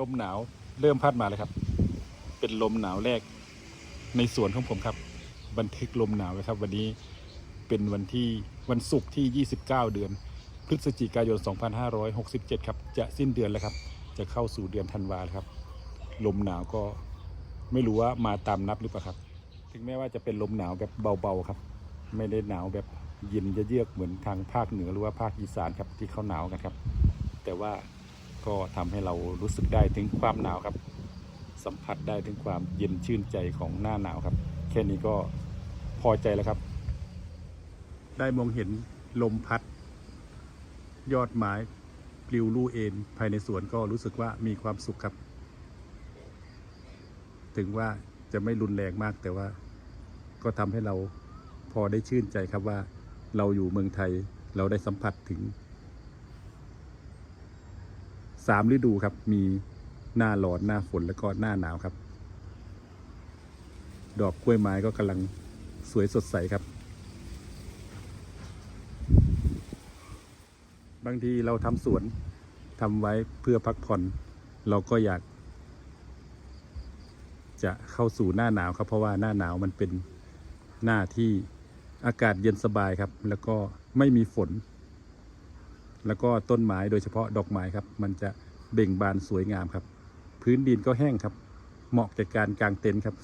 ลมหนาวเริ่มพัดมาแล้วครับ เป็นลมหนาวแรกในสวนของผมครับ บันทึกลมหนาวไว้ครับ วันนี้เป็นวันที่วันศุกร์ที่ 29 เดือน พฤศจิกายน 2567 ครับ จะสิ้นเดือนแล้วครับ จะเข้าสู่เดือนธันวาแล้วครับ ลมหนาวก็ไม่รู้ว่ามาตามนัดหรือเปล่าครับ ถึงแม้ว่าจะเป็นลมหนาวแบบเบาๆครับ ไม่ได้หนาวแบบเย็นเยือกเหมือนทางภาคเหนือหรือว่าภาคอีสานครับที่เขาหนาวกันครับ แต่ว่า ก็ทำให้เรารู้สึกได้ถึงความหนาวครับ สัมผัสได้ถึงความเย็นชื่นใจของหน้าหนาวครับ แค่นี้ก็พอใจแล้วครับ ได้มองเห็นลมพัด ยอดไม้ปลิวลู่เอ็นภายในสวนก็รู้สึกว่ามีความสุขครับ ถึงว่าจะไม่รุนแรงมากแต่ว่า ก็ทำให้เราพอได้ชื่นใจครับว่า เราอยู่เมืองไทยเราได้สัมผัสถึง สามฤดูครับ มีหน้าร้อนหน้าฝนแล้วก็หน้าหนาวครับ ดอกกล้วยไม้ก็กำลังสวยสดใสครับ บางทีเราทำสวนทำไว้เพื่อพักผ่อน เราก็อยาก จะเข้าสู่หน้าหนาวครับ เพราะว่าหน้าหนาวมันเป็นหน้าที่อากาศเย็นสบายครับ แล้วก็ไม่มีฝน แล้วก็ต้นไม้โดยเฉพาะดอกไม้ครับ มันจะเบ่งบานสวยงามครับ พื้นดินก็แห้งครับ เหมาะแก่การกางเต็นท์ครับ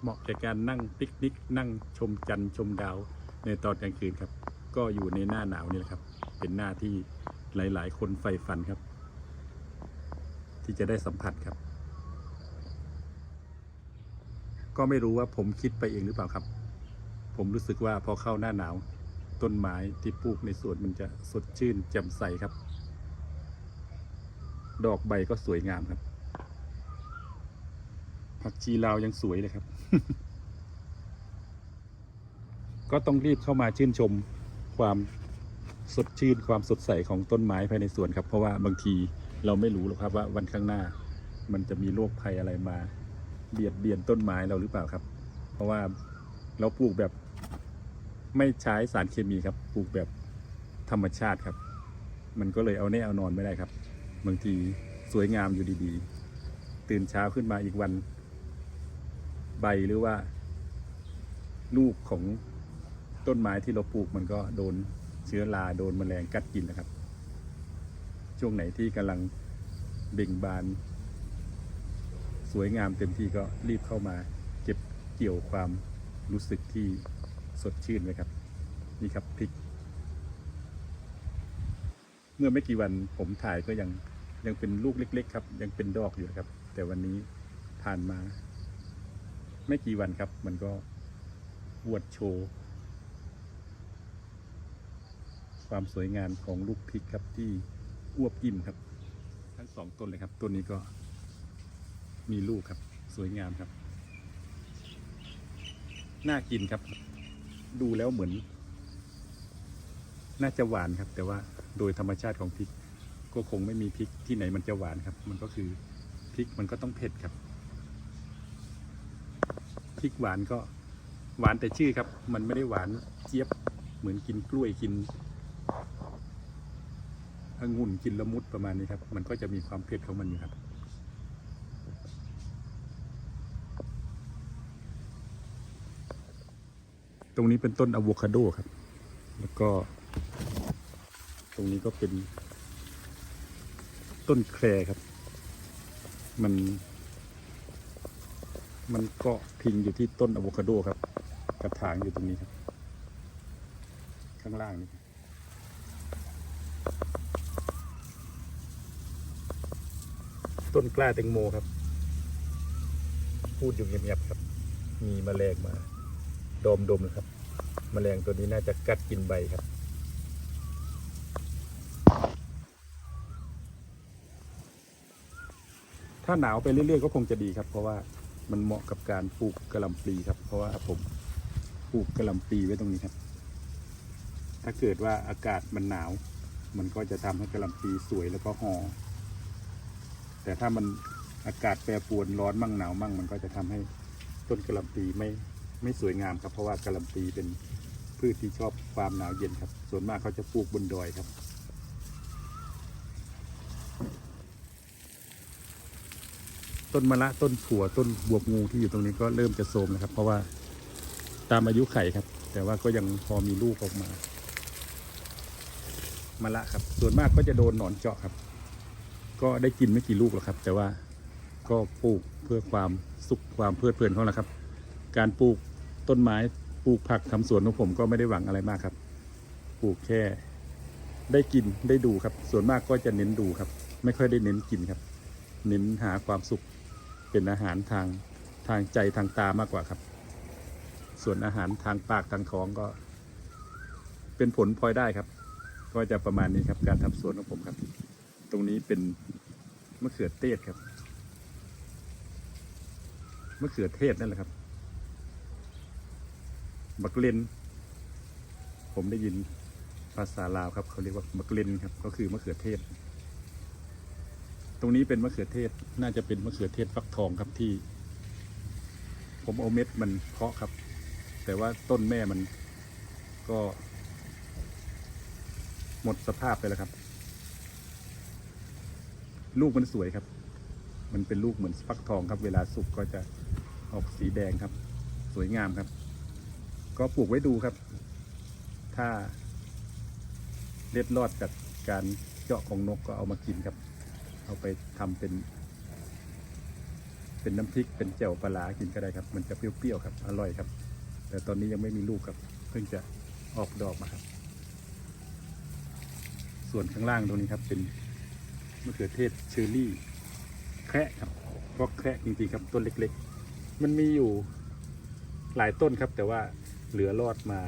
เหมาะแก่การนั่งปิกนิกนั่งชมจันทร์ชมดาวในตอนกลางคืนครับ ก็อยู่ในหน้าหนาวนี่แหละครับ เป็นหน้าที่หลาย ๆ คนใฝ่ฝันครับ ที่จะได้สัมผัสครับ ก็ไม่รู้ว่าผมคิดไปเองหรือเปล่าครับ ผมรู้สึกว่าพอเข้าหน้าหนาว ต้นไม้ที่ปลูกในสวนมันจะสดชื่นแจ่มใสครับ ดอกใบก็สวยงามครับ ผักชีลาวยังสวยเลยครับ ก็ต้องรีบเข้ามาชื่นชมความสดชื่นความสดใสของต้นไม้ภายในสวนครับ เพราะว่าบางทีเราไม่รู้หรอกครับว่าวันข้างหน้ามันจะมีโรคภัยอะไรมา เบียดเบียนต้นไม้เราหรือเปล่าครับ เพราะว่าเราปลูกแบบ ไม่ใช้สารเคมีครับปลูกแบบธรรมชาติครับ มันก็เลยเอาแน่เอานอนไม่ได้ครับ บางทีสวยงามอยู่ดีๆ ตื่นเช้าขึ้นมาอีกวัน ใบหรือว่า ลูกของต้นไม้ที่เราปลูกมันก็โดนเชื้อราโดนแมลงกัดกินนะครับ ช่วงไหนที่กำลังเบ่งบาน สวยงามเต็มที่ก็รีบเข้ามา เก็บเกี่ยวความรู้สึกที่ สดชื่นไว้ครับ นี่ครับพริก เมื่อไม่กี่วันผมถ่ายก็ยังยังเป็นลูกเล็ก ๆ ครับ ยังเป็นดอกอยู่ครับ แต่วันนี้ผ่านมา ไม่กี่วันครับ มันก็อวดโชว์ความสวยงามของลูกพริกครับที่อวบอิ่มครับ ทั้งสองต้นเลยครับต้นนี้ก็มีลูกครับ สวยงามครับ น่ากินครับ ดูแล้วเหมือน น่าจะหวานครับ แต่ว่าโดยธรรมชาติของพริก ก็คงไม่มีพริกที่ไหนมันจะหวานครับ มันก็คือพริกมันก็ต้องเผ็ดครับพริกหวานก็หวานแต่ชื่อครับ มันไม่ได้หวานเจี๊ยบเหมือนกินกล้วยกินองุ่นกินละมุดประมาณนี้ครับ มันก็จะมีความเผ็ดของมันอยู่ครับ ตรงนี้เป็นต้นอะโวคาโดครับ แล้วก็ ตรงนี้ก็เป็น ต้นแครครับ มัน มันเกาะพิงอยู่ที่ต้นอะโวคาโดครับ กระถางอยู่ตรงนี้ครับ ข้างล่างนี่ต้นกล้าแตงโมครับ พูดอยู่เงียบๆครับ มีมแมลงมา ดมดมนะครับแมลงตัวนี้น่าจะกัดกินใบครับ ถ้าหนาวไปเรื่อยๆก็คงจะดีครับ เพราะว่ามันเหมาะกับการปลูกกระลำปลีครับ เพราะว่าผมปลูกกระลำปลีไว้ตรงนี้ครับ ถ้าเกิดว่าอากาศมันหนาว มันก็จะทำให้กระลำปลีสวยแล้วก็หอแต่ถ้ามันอากาศแปรปรวนร้อนมั่งหนาวมั่งมันก็จะทำให้ต้นกระลำปีไม่ ไม่สวยงามครับ เพราะว่ากะหล่ำปีเป็นพืชที่ชอบความหนาวเย็นครับ ส่วนมากเขาจะปลูกบนดอยครับต้นมะละต้นถั่วต้นบวบงูที่อยู่ตรงนี้ก็เริ่มจะโทรมนะครับ เพราะว่าตามอายุไข่ครับ แต่ว่าก็ยังพอมีลูกออกมามะละครับ ส่วนมากก็จะโดนหนอนเจาะครับ ก็ได้กินไม่กี่ลูกหรอกครับ แต่ว่าก็ปลูกเพื่อความสุขความเพลิดเพลินเท่านั้นครับ การปลูก ต้นไม้ปลูกผักทำสวนของผมก็ไม่ได้หวังอะไรมากครับ ปลูกแค่ ได้กินได้ดูครับ ส่วนมากก็จะเน้นดูครับ ไม่ค่อยได้เน้นกินครับ เน้นหาความสุขเป็นอาหารทางทางใจทางตามากกว่าครับ ส่วนอาหารทางปากทางท้องก็ เป็นผลพลอยได้ครับ ก็จะประมาณนี้ครับ การทำสวนของผมครับ ตรงนี้เป็นมะเขือเทศครับมะเขือเทศนั่นแหละครับ บักเลนผมได้ยินภาษาลาวครับเขาเรียกว่าบักเลนครับ ก็คือมะเขือเทศ ตรงนี้เป็นมะเขือเทศน่าจะเป็นมะเขือเทศฟักทองครับที่ ผมเอาเม็ดมันเพาะครับ แต่ว่าต้นแม่มันก็ หมดสภาพไปแล้วครับ ลูกมันสวยครับ มันเป็นลูกเหมือนฟักทองครับ เวลาสุกก็จะออกสีแดงครับ สวยงามครับ ก็ปลูกไว้ดูครับ ถ้าเล็ดรอดจากการเจาะของนกก็เอามากินครับ เอาไปทำเป็น เป็นน้ำพริกเป็นแจ่วปลากินก็ได้ครับ มันจะเปรี้ยวๆครับ อร่อยครับ แต่ตอนนี้ยังไม่มีลูกครับ เพิ่งจะออกดอกมาครับ ส่วนข้างล่างตรงนี้ครับ เป็นมะเขือเทศเชอร์รี่ แคระครับก็แคระจริงๆครับต้นเล็ก ๆ มันมีอยู่หลายต้นครับ แต่ว่า เหลือรอดมา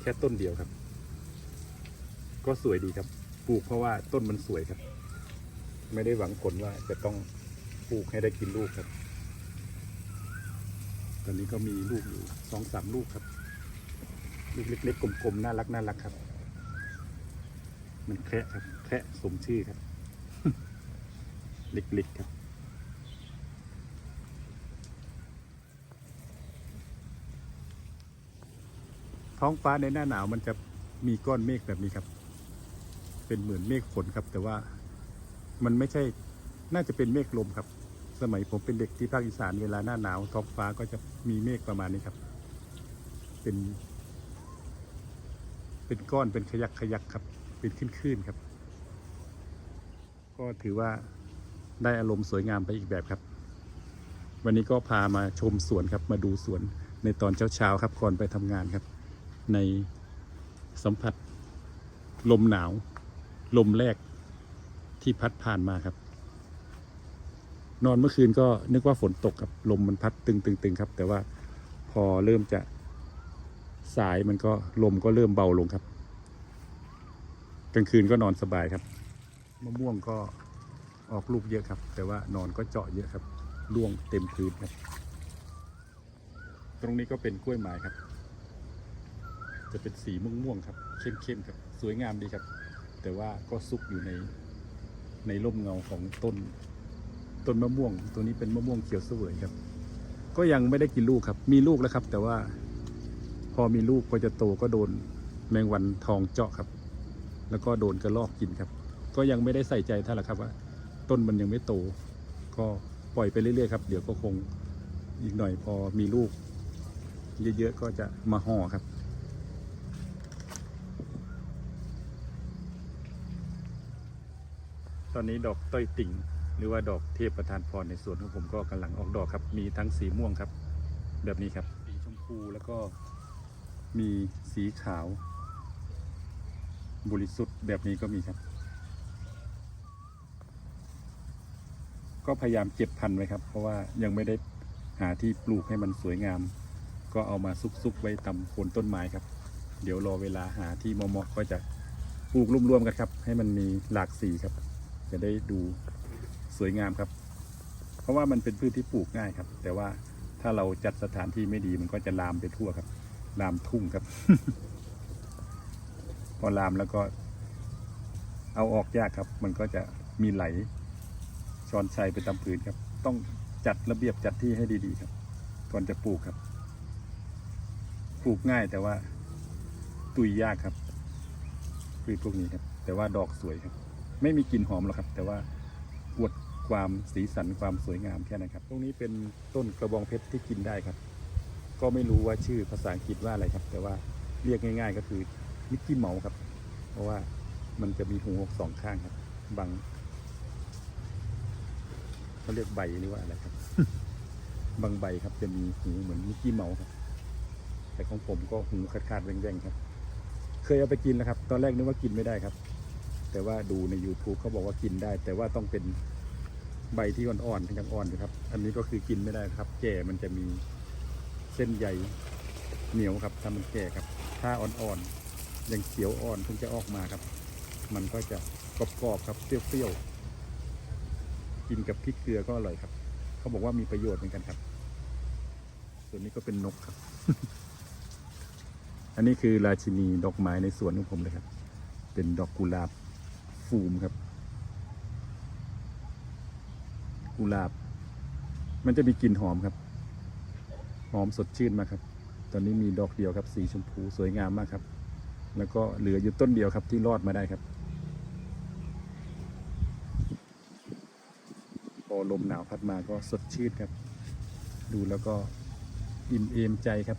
แค่ต้นเดียวครับ ก็สวยดีครับ ปลูกเพราะว่าต้นมันสวยครับ ไม่ได้หวังผลว่าจะต้องปลูกให้ได้กินลูกครับ ตอนนี้ก็มีลูกอยู่สองสามลูกครับ ลูกเล็กๆกลมๆน่ารักน่ารักครับ มันแคระครับแคระสมชื่อครับ เล็กๆครับ ท้องฟ้าในหน้าหนาวมันจะมีก้อนเมฆแบบนี้ครับ เป็นเหมือนเมฆฝนครับ แต่ว่ามันไม่ใช่น่าจะเป็นเมฆลมครับ สมัยผมเป็นเด็กที่ภาคอีสานเวลาหน้าหนาวท้องฟ้าก็จะมีเมฆประมาณนี้ครับ เป็น เป็นก้อนเป็นขยักขยักครับ เป็นขึ้นๆครับ ก็ถือว่าได้อารมณ์สวยงามไปอีกแบบครับ วันนี้ก็พามาชมสวนครับมาดูสวนในตอนเช้าๆครับก่อนไปทำงานครับ ในสัมผัสลมหนาว ลมแรกที่พัดผ่านมาครับ นอนเมื่อคืนก็นึกว่าฝนตกครับลมมันพัดตึงๆๆครับ แต่ว่าพอเริ่มจะสายมันก็ลมก็เริ่มเบาลงครับ กลางคืนก็นอนสบายครับมะม่วงก็ออกลูกเยอะครับ แต่ว่านอนก็เจาะเยอะครับร่วงเต็มพื้นครับ ตรงนี้ก็เป็นกล้วยไม้ครับ จะเป็นสีม่วงๆครับ เข้มๆครับ สวยงามดีครับ แต่ว่าก็ซุกอยู่ในในร่มเงาของต้นต้นมะม่วง ตัวนี้เป็นมะม่วงเขียวเสวยครับ ก็ยังไม่ได้กินลูกครับ มีลูกแล้วครับ แต่ว่าพอมีลูกก็จะโตก็โดนแมงวันทองเจาะครับ แล้วก็โดนกระรอกกินครับ ก็ยังไม่ได้ใส่ใจท่านหรอกครับว่า ต้นมันยังไม่โต ก็ปล่อยไปเรื่อยๆครับ เดี๋ยวก็คงอีกหน่อยพอมีลูก เยอะๆก็จะมาห่อครับ ตอนนี้ดอกต้อยติ่ง หรือว่าดอกเทพประธานพรในสวนของผมก็กำลังออกดอกครับ มีทั้งสีม่วงครับ แบบนี้ครับสีชมพูแล้วก็มีสีขาว บริสุทธิ์แบบนี้ก็มีครับ ก็พยายามเก็บพันธุ์ไว้ครับ เพราะว่ายังไม่ได้หาที่ปลูกให้มันสวยงาม ก็เอามาซุกๆไว้ตำโคนต้นไม้ครับ เดี๋ยวรอเวลาหาที่เหมาะๆก็จะปลูกรวมๆกันครับ ให้มันมีหลากสีครับ จะได้ดูสวยงามครับ เพราะว่ามันเป็นพืชที่ปลูกง่ายครับ แต่ว่าถ้าเราจัดสถานที่ไม่ดีมันก็จะลามไปทั่วครับ ลามทุ่งครับ พอลามแล้วก็ เอาออกยากครับ มันก็จะมีไหลช้อนชัยไปตามพื้นครับ ต้องจัดระเบียบจัดที่ให้ดีๆครับ ก่อนจะปลูกครับ ปลูกง่ายแต่ว่า ตุยยากครับพืชพวกนี้ครับ แต่ว่าดอกสวยครับ ไม่มีกลิ่นหอมหรอกครับ แต่ว่าอวดความสีสันความสวยงามแค่นั้นครับ ตรงนี้เป็นต้นกระบองเพชรที่กินได้ครับ ก็ไม่รู้ว่าชื่อภาษาอังกฤษว่าอะไรครับ แต่ว่าเรียกง่าย ๆ ก็คือมิกกี้เมาส์ครับ เพราะว่ามันจะมีหูสองข้างครับ บางเขาเรียกใบหรือว่าอะไรครับ บางใบครับจะมีหูเหมือนมิกกี้เมาส์ครับ แต่ของผมก็หูขาดๆแว่งๆครับ เคยเอาไปกินแล้วครับ ตอนแรกนึกว่ากินไม่ได้ครับ แต่ว่าดูใน YouTube เขาบอกว่ากินได้ แต่ว่าต้องเป็นใบที่อ่อนๆถึงจะอ่อนอยู่ครับ อันนี้ก็คือกินไม่ได้ครับ แก่มันจะมีเส้นใยเหนียวครับถ้ามันแก่ครับ ถ้าอ่อนๆยังเขียวอ่อนถึงจะออกมาครับ มันก็จะกรอบๆครับเปรี้ยวๆกินกับพริกเกลือก็อร่อยครับ เขาบอกว่ามีประโยชน์เหมือนกันครับ ส่วนนี้ก็เป็นนกครับ อันนี้คือราชินีดอกไม้ในสวนของผมเลยครับ เป็นดอกกุหลาบ ฟูมครับ กุหลาบ มันจะมีกลิ่นหอมครับ หอมสดชื่นมากครับ ตอนนี้มีดอกเดียวครับ สีชมพูสวยงามมากครับ แล้วก็เหลืออยู่ต้นเดียวครับที่รอดมาได้ครับพอลมหนาวพัดมาก็สดชื่นครับ ดูแล้วก็อิ่มเอมใจครับ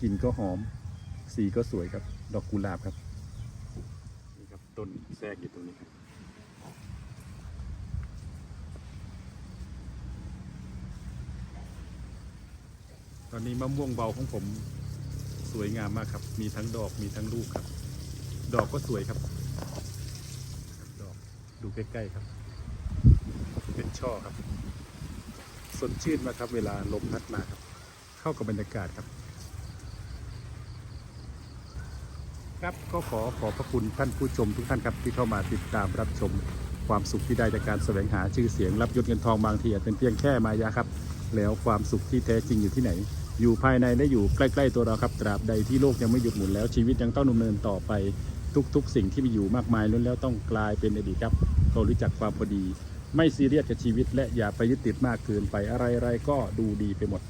กลิ่นก็หอม สีก็สวยครับ ดอกกุหลาบครับนี่ครับ ต้นแทรกอยู่ตรงนี้ครับตอนนี้มะม่วงเบาของผมสวยงามมากครับ มีทั้งดอกมีทั้งลูกครับ ดอกก็สวยครับครับดอกดูใกล้ๆครับ เป็นช่อครับ สดชื่นมากครับ เวลาลมพัดมาครับ เข้ากับบรรยากาศครับ ครับก็ขอขอบพระคุณท่านผู้ชมทุกท่านครับที่เข้ามาติดตามรับชมความสุขที่ได้จากการแสวงหาชื่อเสียงรับยศเงินทองบางทีอาจเป็นเพียงแค่มายาครับ แล้วความสุขที่แท้จริงอยู่ที่ไหน อยู่ภายในและอยู่ใกล้ๆตัวเราครับตราบใดที่โลกยังไม่หยุดหมุนแล้วชีวิตยังต้องดำเนินต่อไปทุก ๆ สิ่งที่มีอยู่มากมายล้วนแล้วต้องกลายเป็นอดีตครับก็รู้จักความพอดี ไม่ซีเรียสกับชีวิต และอย่าไปยึดติดมากเกินไปอะไรๆก็ดูดีไปหมด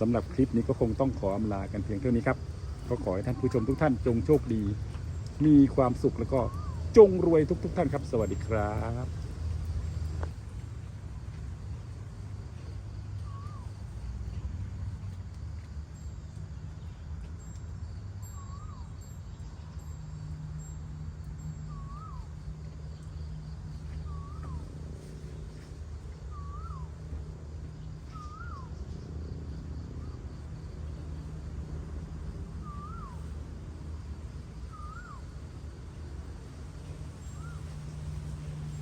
สำหรับคลิปนี้ก็คงต้องขออำลากันเพียงเท่านี้ครับ ก็ขอให้ท่านผู้ชมทุกท่านจงโชคดี มีความสุขแล้วก็จงรวยทุก ๆ ท่านครับ สวัสดีครับ